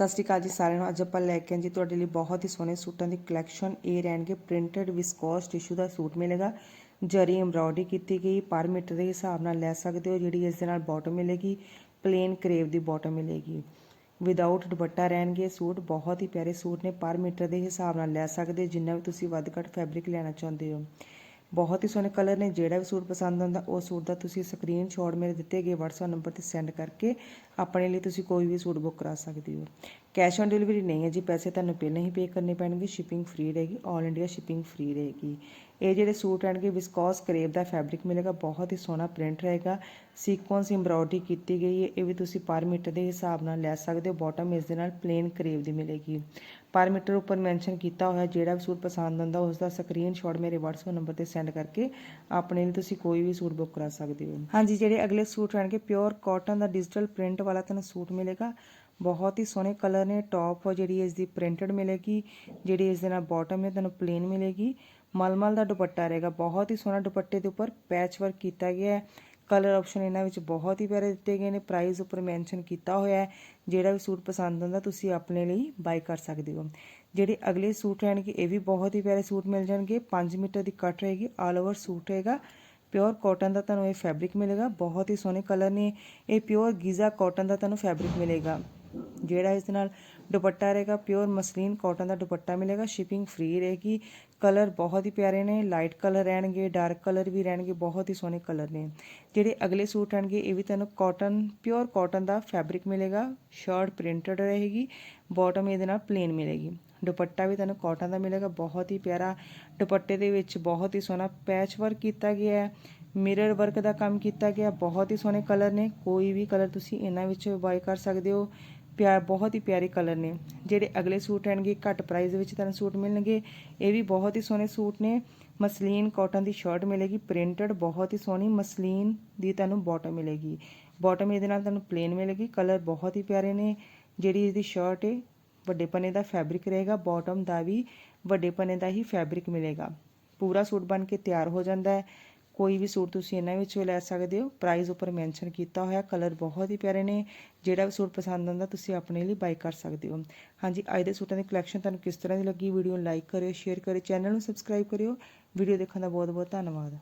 ਸਤਿ ਸ਼੍ਰੀ ਅਕਾਲ ਜੀ ਸਾਰਿਆਂ ਨੂੰ। ਅੱਜ ਆਪਾਂ ਲੈ ਕੇ ਆਏ ਜੀ ਤੁਹਾਡੇ ਲਈ ਬਹੁਤ ਹੀ ਸੋਹਣੇ ਸੂਟਾਂ ਦੀ ਕਲੈਕਸ਼ਨ ਇਹ ਰਹਿਣਗੇ ਪ੍ਰਿੰਟਡ ਵਿਸਕੋਸ ਟਿਸ਼ੂ ਦਾ ਸੂਟ ਮਿਲੇਗਾ। ਜਰੀ ਐਮਬ੍ਰੋਇਡਰੀ ਕੀਤੀ ਗਈ ਪਰ ਮੀਟਰ ਦੇ ਹਿਸਾਬ ਨਾਲ ਲੈ ਸਕਦੇ ਹੋ ਜਿਹੜੀ ਇਸ ਦੇ ਨਾਲ ਬਾਟਮ ਮਿਲੇਗੀ ਪਲੇਨ ਕਰੇਵ ਦੀ ਬਾਟਮ ਮਿਲੇਗੀ। ਵਿਦਆਊਟ ਦੁਪੱਟਾ ਰਹਿਣਗੇ ਸੂਟ ਬਹੁਤ ਹੀ ਪਿਆਰੇ ਸੂਟ ਨੇ ਪਰ ਮੀਟਰ ਦੇ ਹਿਸਾਬ ਨਾਲ ਲੈ ਸਕਦੇ ਹੋ, ਜਿੰਨਾ ਵੀ ਤੁਸੀਂ ਵੱਧ ਘੱਟ ਫੈਬਰਿਕ ਲੈਣਾ ਚਾਹੁੰਦੇ ਹੋ। ਬਹੁਤ ਹੀ ਸੋਹਣੇ ਕਲਰ ਨੇ, ਜਿਹੜਾ ਵੀ ਸੂਟ ਪਸੰਦ ਆਉਂਦਾ, ਉਹ ਸੂਟ ਦਾ ਤੁਸੀਂ ਸਕਰੀਨਸ਼ਾਟ ਮੇਰੇ ਦਿੱਤੇ ਗਏ WhatsApp ਨੰਬਰ ਤੇ ਸੈਂਡ ਕਰਕੇ ਆਪਣੇ ਲਈ ਤੁਸੀਂ ਕੋਈ ਵੀ ਸੂਟ ਬੁੱਕ ਕਰਾ ਸਕਦੇ ਹੋ। ਕੈਸ਼ ਔਨ ਡਿਲੀਵਰੀ ਨਹੀਂ ਹੈ ਜੀ, ਪੈਸੇ ਤੁਹਾਨੂੰ ਪਹਿਲਾਂ ਹੀ ਪੇ ਕਰਨੇ ਪੈਣਗੇ ਸ਼ਿਪਿੰਗ ਫ੍ਰੀ ਰਹੇਗੀ 올 ਇੰਡੀਆ ਸ਼ਿਪਿੰਗ ਫ੍ਰੀ ਰਹੇਗੀ। ਇਹ ਜਿਹੜੇ ਸੂਟ ਆਣਗੇ ਵਿਸਕੋਸ ਕਰੇਵ ਦਾ ਫੈਬਰਿਕ ਮਿਲੇਗਾ, ਬਹੁਤ ਹੀ ਸੋਹਣਾ ਪ੍ਰਿੰਟ ਰਹੇਗਾ। ਸੀਕੁਐਂਸ ਐਮਬ੍ਰੋਇਡਰੀ ਕੀਤੀ ਗਈ ਹੈ, ਇਹ ਵੀ ਤੁਸੀਂ ਪਰ ਮੀਟਰ ਦੇ ਹਿਸਾਬ ਨਾਲ ਲੈ ਸਕਦੇ ਹੋ ਬਾਟਮ ਇਸ ਦੇ ਨਾਲ ਪਲੇਨ ਕਰੇਵ ਦੀ ਮਿਲੇਗੀ। ਪਰ ਮੀਟਰ ਉੱਪਰ ਮੈਂਸ਼ਨ ਕੀਤਾ ਹੋਇਆ, ਜਿਹੜਾ ਵੀ ਸੂਟ ਪਸੰਦ ਆਉਂਦਾ ਉਸ ਦਾ ਸਕਰੀਨਸ਼ਾਟ ਮੇਰੇ WhatsApp ਨੰਬਰ ਤੇ ਸੈਂਡ ਕਰਕੇ ਆਪਣੇ ਲਈ ਤੁਸੀਂ ਕੋਈ ਵੀ ਸੂਟ ਬੁੱਕ ਕਰਾ ਸਕਦੇ ਹੋ। ਹਾਂਜੀ, ਜਿਹੜੇ ਅਗਲੇ ਸੂਟ ਰਹਿਣਗੇ ਪਿਓਰ ਕਾਟਨ ਦਾ ਡਿਜੀਟਲ ਪ੍ਰਿੰਟ ਵਾਲਾ ਤੁਹਾਨੂੰ ਸੂਟ ਮਿਲੇਗਾ। ਬਹੁਤ ਹੀ ਸੋਹਣੇ ਕਲਰ ਨੇ। ਟੌਪ ਜਿਹੜੀ ਇਸ ਦੀ ਪ੍ਰਿੰਟਡ ਮਿਲੇਗੀ, ਜਿਹੜੀ ਇਸ ਦੇ ਨਾਲ ਬਾਟਮ ਹੈ, ਤੁਹਾਨੂੰ ਪਲੇਨ ਮਿਲੇਗੀ। ਮਲਮਲ ਦਾ ਦੁਪੱਟਾ ਰਹੇਗਾ। ਬਹੁਤ ਹੀ ਸੋਹਣਾ ਦੁਪੱਟੇ ਦੇ ਉੱਪਰ ਪੈਚ ਵਰਕ ਕੀਤਾ ਗਿਆ ਹੈ। ਕਲਰ ਆਪਸ਼ਨ ਇਹਨਾਂ ਵਿੱਚ ਬਹੁਤ ਹੀ ਪਿਆਰੇ ਦਿੱਤੇ ਗਏ ਨੇ। ਪ੍ਰਾਈਸ ਉੱਪਰ ਮੈਂਸ਼ਨ ਕੀਤਾ ਹੋਇਆ ਹੈ। ਜਿਹੜਾ ਵੀ ਸੂਟ ਪਸੰਦ ਆਉਂਦਾ, ਤੁਸੀਂ ਆਪਣੇ ਲਈ ਬਾਈ ਕਰ ਸਕਦੇ ਹੋ। ਜਿਹੜੇ ਅਗਲੇ ਸੂਟ ਰਹਿਣਗੇ, ਇਹ ਵੀ ਬਹੁਤ ਹੀ ਪਿਆਰੇ ਸੂਟ ਮਿਲ ਜਾਣਗੇ। 5 ਮੀਟਰ ਦੀ ਕੱਟ ਰਹੇਗੀ। ਆਲ ਓਵਰ ਸੂਟ ਰਹੇਗਾ। ਪਿਓਰ ਕਾਟਨ ਦਾ ਤੁਹਾਨੂੰ ਇਹ ਫੈਬਰਿਕ ਮਿਲੇਗਾ। ਬਹੁਤ ਹੀ ਸੋਹਣੇ ਕਲਰ ਨੇ। ਇਹ ਪਿਓਰ ਗੀਜ਼ਾ ਕਾਟਨ ਦਾ ਤੁਹਾਨੂੰ ਫੈਬਰਿਕ ਮਿਲੇਗਾ। ਜਿਹੜਾ ਇਸ ਨਾਲ ਦੁਪੱਟਾ ਰਹੇਗਾ ਪਿਓਰ ਮਸਲੀਨ ਕਾਟਨ ਦਾ ਦੁਪੱਟਾ ਮਿਲੇਗਾ ਸ਼ਿਪਿੰਗ ਫ੍ਰੀ ਰਹੇਗੀ। ਕਲਰ ਬਹੁਤ ਹੀ ਪਿਆਰੇ ਨੇ ਲਾਈਟ ਕਲਰ ਰਹਿਣਗੇ ਡਾਰਕ ਕਲਰ ਵੀ ਰਹਿਣਗੇ, ਬਹੁਤ ਹੀ ਸੋਹਣੇ ਕਲਰ ਨੇ। ਜਿਹੜੇ ਅਗਲੇ ਸੂਟ ਆਣਗੇ, ਇਹ ਵੀ ਤੁਹਾਨੂੰ ਕਾਟਨ ਪਿਓਰ ਕਾਟਨ ਦਾ ਫੈਬਰਿਕ ਮਿਲੇਗਾ ਸ਼ਰਟ ਪ੍ਰਿੰਟਡ ਰਹੇਗੀ ਬਾਟਮ ਇਹਦੇ ਨਾਲ ਪਲੇਨ ਮਿਲੇਗੀ। ਦੁਪੱਟਾ ਵੀ ਤੁਹਾਨੂੰ ਕਾਟਨ ਦਾ ਮਿਲੇਗਾ, ਬਹੁਤ ਹੀ ਪਿਆਰਾ। ਦੁਪੱਟੇ ਦੇ ਵਿੱਚ ਬਹੁਤ ਹੀ ਸੋਹਣਾ ਪੈਚ ਵਰਕ ਕੀਤਾ ਗਿਆ ਹੈ ਮਿਰਰ ਵਰਕ ਦਾ ਕੰਮ ਕੀਤਾ ਗਿਆ, ਬਹੁਤ ਹੀ ਸੋਹਣੇ ਕਲਰ ਨੇ। ਕੋਈ ਵੀ ਕਲਰ ਤੁਸੀਂ ਇਹਨਾਂ ਵਿੱਚ ਬਾਈ ਕਰ ਸਕਦੇ ਹੋ। ਪਿਆ ਬਹੁਤ ਹੀ ਪਿਆਰੇ ਕਲਰ ਨੇ। ਜਿਹੜੇ ਅਗਲੇ ਸੂਟ ਰਹਿਣਗੇ ਘੱਟ ਪ੍ਰਾਈਸ ਵਿੱਚ ਤੁਹਾਨੂੰ ਸੂਟ ਮਿਲਣਗੇ। ਇਹ ਵੀ ਬਹੁਤ ਹੀ ਸੋਹਣੇ ਸੂਟ ਨੇ। ਮਸਲੀਨ ਕਾਟਨ ਦੀ ਸ਼ਰਟ ਮਿਲੇਗੀ ਪ੍ਰਿੰਟਡ ਬਹੁਤ ਹੀ ਸੋਹਣੀ ਮਸਲੀਨ ਦੀ ਤੁਹਾਨੂੰ ਬਾਟਮ ਮਿਲੇਗੀ। ਬਾਟਮ ਇਹਦੇ ਨਾਲ ਤੁਹਾਨੂੰ ਪਲੇਨ ਮਿਲੇਗੀ ਕਲਰ ਬਹੁਤ ਹੀ ਪਿਆਰੇ ਨੇ। ਜਿਹੜੀ ਇਹਦੀ ਸ਼ਰਟ ਹੈ ਵੱਡੇ ਪਨੇ ਦਾ ਫੈਬਰਿਕ ਰਹੇਗਾ ਬਾਟਮ ਦਾ ਵੀ ਵੱਡੇ ਪਨੇ ਦਾ ਹੀ ਫੈਬਰਿਕ ਮਿਲੇਗਾ। ਪੂਰਾ ਸੂਟ ਬਣ ਕੇ ਤਿਆਰ ਹੋ ਜਾਂਦਾ ਹੈ। ਕੋਈ ਵੀ ਸੂਟ ਤੁਸੀਂ ਇਹਨਾਂ ਵਿੱਚੋਂ ਲੈ ਸਕਦੇ ਹੋ। ਪ੍ਰਾਈਸ ਉੱਪਰ ਮੈਂਸ਼ਨ ਕੀਤਾ ਹੋਇਆ ਕਲਰ ਬਹੁਤ ਹੀ ਪਿਆਰੇ ਨੇ। ਜਿਹੜਾ ਵੀ ਸੂਟ ਪਸੰਦ ਆਉਂਦਾ, ਤੁਸੀਂ ਆਪਣੇ ਲਈ ਬਾਈ ਕਰ ਸਕਦੇ ਹੋ। ਹਾਂਜੀ, ਅੱਜ ਦੇ ਸੂਟਾਂ ਦੀ ਕਲੈਕਸ਼ਨ ਤੁਹਾਨੂੰ ਕਿਸ ਤਰ੍ਹਾਂ ਦੀ ਲੱਗੀ? ਵੀਡੀਓ ਨੂੰ ਲਾਈਕ ਕਰਿਓ ਸ਼ੇਅਰ ਕਰਿਓ ਚੈਨਲ ਨੂੰ ਸਬਸਕ੍ਰਾਈਬ ਕਰਿਓ। ਵੀਡੀਓ ਦੇਖਣ ਦਾ ਬਹੁਤ ਬਹੁਤ ਧੰਨਵਾਦ।